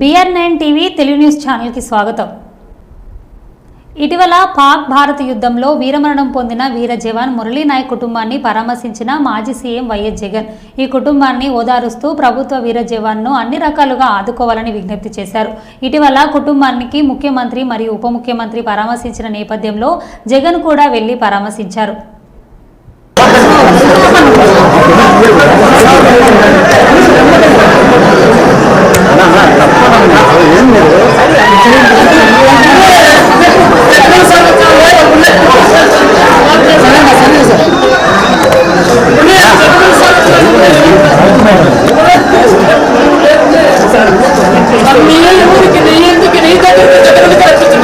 BR nine TV Telugu news ఛానల్కి స్వాగతం. ఇటీవల పాక్ భారత్ యుద్ధంలో వీరమరణం పొందిన వీర జవాన్ మురళీనాయక్ కుటుంబాన్ని పరామర్శించిన మాజీ సీఎం వైఎస్ జగన్. ఈ కుటుంబాన్ని ఓదారుస్తూ ప్రభుత్వ వీర జవాన్ను అన్ని రకాలుగా ఆదుకోవాలని విజ్ఞప్తి చేశారు. ఇటీవల కుటుంబానికి ముఖ్యమంత్రి మరియు ఉప ముఖ్యమంత్రి పరామర్శించిన నేపథ్యంలో జగన్ కూడా వెళ్ళి పరామర్శించారు. சார் நீ எதுக்கு நீ எதுக்கு நீ தான்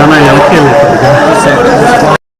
Dana, ya lo tiene, ya.